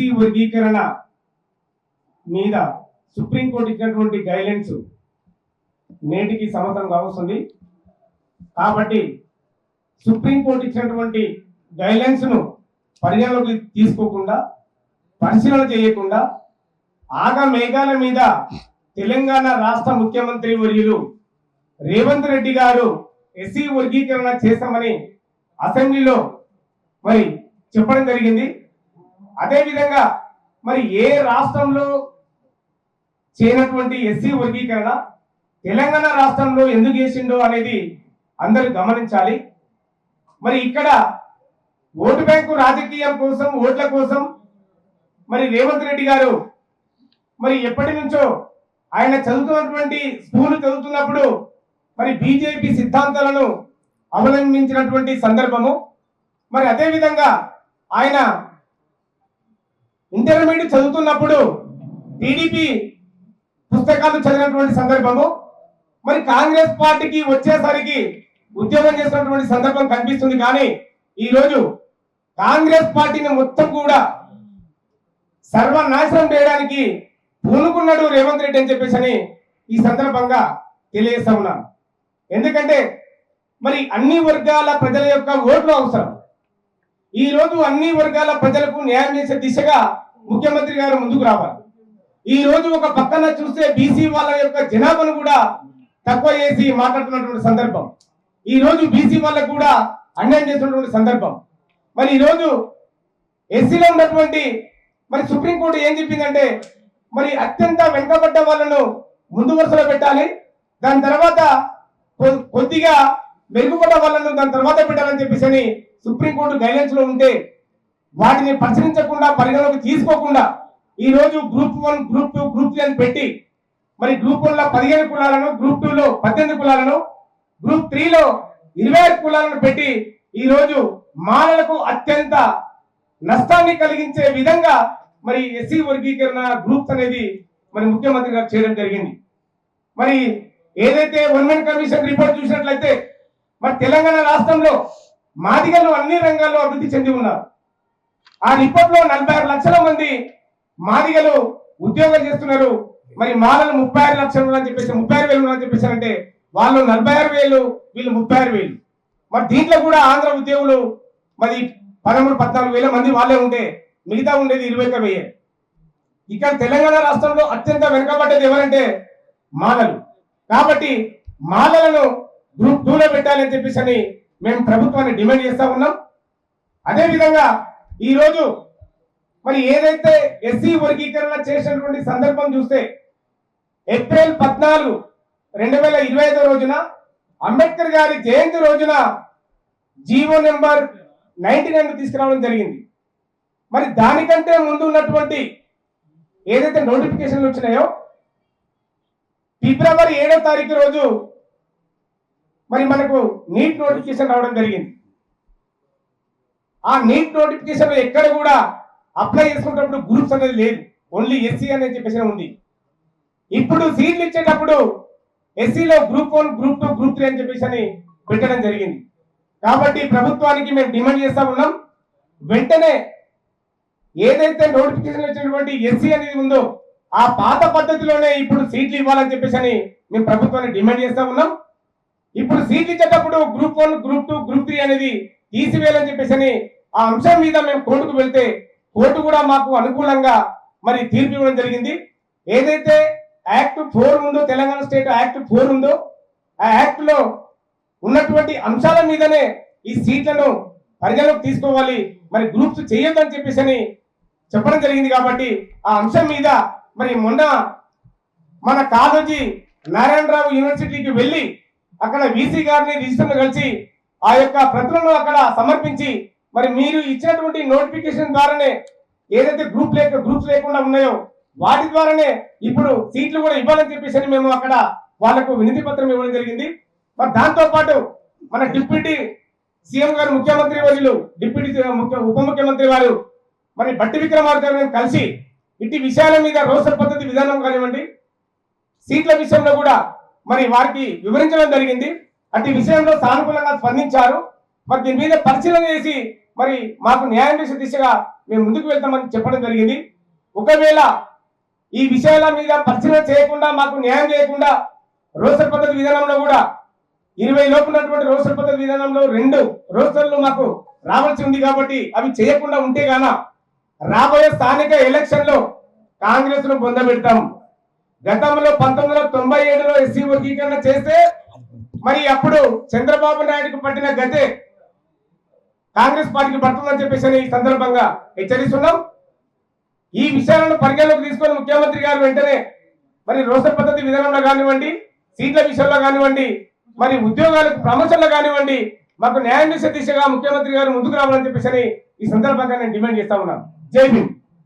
SC వర్గీకరణ మీద supreme court ఇచ్చినటువంటి గైడ్లైన్స్ నేటికి సమతం కావస్తుంది. కాబట్టి సుప్రీంకోర్టు ఇచ్చినటువంటి గైడ్లైన్స్ను పరిగణలోకి తీసుకోకుండా పరిశీలన చేయకుండా ఆగా మేఘాల మీద తెలంగాణ రాష్ట్ర ముఖ్యమంత్రి వర్యులు రేవంత్ రెడ్డి గారు ఎస్సీ వర్గీకరణ చేస్తామని అసెంబ్లీలో మరి చెప్పడం జరిగింది. అదేవిధంగా మరి ఏ రాష్ట్రంలో చేయనటువంటి ఎస్సీ వర్గీకరణ తెలంగాణ రాష్ట్రంలో ఎందుకు చేసిండో అనేది అందరూ గమనించాలి. మరి ఇక్కడ ఓటు బ్యాంకు రాజకీయం కోసం ఓట్ల కోసం మరి రేవంత్ రెడ్డి గారు మరి ఎప్పటి నుంచో ఆయన చదువుతున్నటువంటి స్కూల్ చదువుతున్నప్పుడు మరి బీజేపీ సిద్ధాంతాలను అవలంబించినటువంటి సందర్భము. మరి అదేవిధంగా ఆయన ఇంటర్మీడియట్ చదువుతున్నప్పుడు టీడీపీ పుస్తకాలు చదివినటువంటి సందర్భము. మరి కాంగ్రెస్ పార్టీకి వచ్చేసరికి ఉద్యోగం చేసినటువంటి సందర్భం కనిపిస్తుంది కానీ ఈరోజు కాంగ్రెస్ పార్టీని మొత్తం కూడా సర్వనాశనం చేయడానికి పూనుకున్నాడు రేవంత్ రెడ్డి అని చెప్పేసి అని ఈ సందర్భంగా తెలియజేస్తా ఉన్నాను. ఎందుకంటే మరి అన్ని వర్గాల ప్రజల యొక్క ఓట్లు అవసరం. ఈ రోజు అన్ని వర్గాల ప్రజలకు న్యాయం చేసే దిశగా ముఖ్యమంత్రి గారు ముందుకు రావాలి. ఈ రోజు ఒక పక్కన చూస్తే బీసీ వాళ్ళ యొక్క జనాభాను కూడా తక్కువ చేసి మాట్లాడుతున్నటువంటి సందర్భం. ఈ రోజు బీసీ వాళ్ళకు కూడా అన్యాయం చేస్తున్నటువంటి సందర్భం. మరి ఈ రోజు ఎస్సీలో ఉన్నటువంటి మరి సుప్రీంకోర్టు ఏం చెప్పిందంటే మరి అత్యంత వెనుకబడ్డ వాళ్ళను ముందు వరుసలో పెట్టాలి దాని తర్వాత కొ- కొద్దిగా మెరుగుపడ్డ వాళ్ళను దాని తర్వాత పెట్టాలని చెప్పేసి అని సుప్రీంకోర్టు గైడ్లైన్స్లో ఉంటే వాటిని పరిశీలించకుండా పరిగణలోకి తీసుకోకుండా ఈ రోజు group one group two group three అని పెట్టి మరి గ్రూప్ వన్లో పదిహేను కులాలను గ్రూప్ టూ లో పద్దెనిమిది కులాలను గ్రూప్ త్రీలో ఇరవై ఐదు కులాలను పెట్టి ఈ రోజు మానలకు అత్యంత నష్టాన్ని కలిగించే విధంగా మరి ఎస్సీ వర్గీకరణ గ్రూప్స్ అనేది మరి ముఖ్యమంత్రి గారు చేయడం జరిగింది. మరి ఏదైతే వన్మెన్ కమిషన్ రిపోర్ట్ చూసినట్లయితే మరి తెలంగాణ రాష్ట్రంలో మాదిగలు అన్ని రంగాల్లో అభివృద్ధి చెంది ఉన్నారు. ఆ రిపోర్ట్లో నలభై ఆరు లక్షల మంది మాదిగలు ఉద్యోగం చేస్తున్నారు. మరి మాలలు ముప్పై ఆరు లక్షలు ఉన్నారని చెప్పేసి ముప్పై ఆరు వేలు ఉన్నారని చెప్పేసి అంటే వాళ్ళు నలభై ఆరు వేలు వీళ్ళు ముప్పై ఆరు వేలు. మరి దీంట్లో కూడా ఆంధ్ర ఉద్యోగులు మరి పదమూడు పద్నాలుగు వేల మంది వాళ్ళే ఉంటే మిగతా ఉండేది ఇరవై ఒక్క వెయ్యి ఇక్కడ తెలంగాణ రాష్ట్రంలో అత్యంత వెనుకబడ్డది ఎవరంటే మాలలు. కాబట్టి మాలలను గ్రూప్ టూలో పెట్టాలని చెప్పేసి అని మేము ప్రభుత్వాన్ని డిమాండ్ చేస్తా ఉన్నాం. అదే విధంగా మరి ఏదైతే ఎస్సీ వర్గీకరణ చేసినటువంటి సందర్భం చూస్తే ఏప్రిల్ పద్నాలుగు రెండు వేల ఇరవై ఐదో రోజున అంబేద్కర్ గారి జయంతి రోజున జీవో నెంబర్ నైన్టీ నైన్ తీసుకురావడం జరిగింది. మరి దానికంటే ముందు ఉన్నటువంటి ఏదైతే నోటిఫికేషన్లు వచ్చినాయో ఫిబ్రవరి ఏడో తారీఖు రోజు మరి మనకు నీట్ నోటిఫికేషన్ రావడం జరిగింది. ఆ నీట్ నోటిఫికేషన్ ఎక్కడ కూడా అప్లై చేసుకున్నప్పుడు గ్రూప్స్ అనేది లేదు ఓన్లీ ఎస్సీ అనేది చెప్పేసి ఉంది. ఇప్పుడు సీట్లు ఇచ్చేటప్పుడు ఎస్సీలో group one group two group three అని చెప్పేసి అని పెట్టడం జరిగింది. కాబట్టి ప్రభుత్వానికి మేము డిమాండ్ చేస్తా ఉన్నాం. వెంటనే ఏదైతే నోటిఫికేషన్ వచ్చినటువంటి ఎస్సీ అనేది ఉందో ఆ పాత పద్ధతిలోనే ఇప్పుడు సీట్లు ఇవ్వాలని చెప్పేసి అని మేము ప్రభుత్వాన్ని డిమాండ్ చేస్తా ఉన్నాం. ఇప్పుడు సీట్లు ఇచ్చేటప్పుడు group one group two group three అనేది తీసివేయాలని చెప్పేసి అని ఆ అంశం మీద మేము కోర్టుకు వెళ్తే కోర్టు కూడా మాకు అనుకూలంగా మరి తీర్పు ఇవ్వడం జరిగింది. ఏదైతే యాక్ట్ ఫోర్ ఉందో తెలంగాణ స్టేట్ యాక్ట్ ఫోర్ ఉందో ఆ యాక్ట్లో ఉన్నటువంటి అంశాల మీదనే ఈ సీట్లను పరిగణలోకి తీసుకోవాలి. మరి గ్రూప్స్ చేయొద్దని చెప్పేసి అని చెప్పడం జరిగింది కాబట్టి ఆ అంశం మీద మరి మొన్న మన కాళోజీ నారాయణరావు యూనివర్సిటీకి వెళ్ళి అక్కడ వీసీ గారిని రిజిస్టర్లు కలిసి ఆ యొక్క ప్రతులను అక్కడ సమర్పించి మరి మీరు ఇచ్చినటువంటి నోటిఫికేషన్ ద్వారానే ఏదైతే గ్రూప్ లేక గ్రూప్స్ లేకుండా ఉన్నాయో వాటి ద్వారానే ఇప్పుడు సీట్లు కూడా ఇవ్వాలని చెప్పేసి మేము అక్కడ వాళ్ళకు వినతి పత్రం ఇవ్వడం జరిగింది. మరి దాంతో పాటు మన డిప్యూటీ సీఎం గారు ముఖ్యమంత్రి వర్యులు డిప్యూటీ ముఖ్య ఉప ముఖ్యమంత్రి వారు మరి బట్టి విక్రమార్క కలిసి ఇట్టి విషయాల మీద రోసర్ పద్ధతి విధానం కానివ్వండి సీట్ల విషయంలో కూడా మరి వారికి వివరించడం జరిగింది. అతి విషయంలో సానుకూలంగా స్పందించారు. మరి దీని మీద పరిశీలన చేసి మరి మాకు న్యాయం చేసే దిశగా మేము ముందుకు వెళ్తామని చెప్పడం జరిగింది. ఒకవేళ ఈ విషయాల మీద పరిశీలన చేయకుండా మాకు న్యాయం చేయకుండా రోస్టర్ పద్ధతి విధానంలో కూడా ఇరవై లోపు ఉన్నటువంటి రోస్టర్ పద్ధతి విధానంలో రెండు రోస్టర్లు మాకు రావాల్సి ఉంది కాబట్టి అవి చేయకుండా ఉంటే గాన రాబోయే స్థానిక ఎలక్షన్లో కాంగ్రెస్ను కాంగ్రెస్ పొందబెడతాం గతంలో పంతొమ్మిది వందల తొంభై ఏడులో ఎస్సీ వర్గీకరణ చేస్తే మరి అప్పుడు చంద్రబాబు నాయుడుకు పట్టిన గతే కాంగ్రెస్ పార్టీకి పడుతుందని చెప్పేసి ఈ సందర్భంగా హెచ్చరిస్తున్నాం. ఈ విషయాలను పరిగణలోకి తీసుకొని ముఖ్యమంత్రి గారు వెంటనే మరి రోసర్ పద్ధతి విధానంలో కానివ్వండి సీట్ల విషయంలో కానివ్వండి మరి ఉద్యోగాలకు ప్రమోషన్లు కానివ్వండి మాకు న్యాయం చేసే దిశగా ముఖ్యమంత్రి గారు ముందుకు రావాలని చెప్పేసి ఈ సందర్భంగా నేను డిమాండ్ చేస్తా ఉన్నాను. జై హింద్.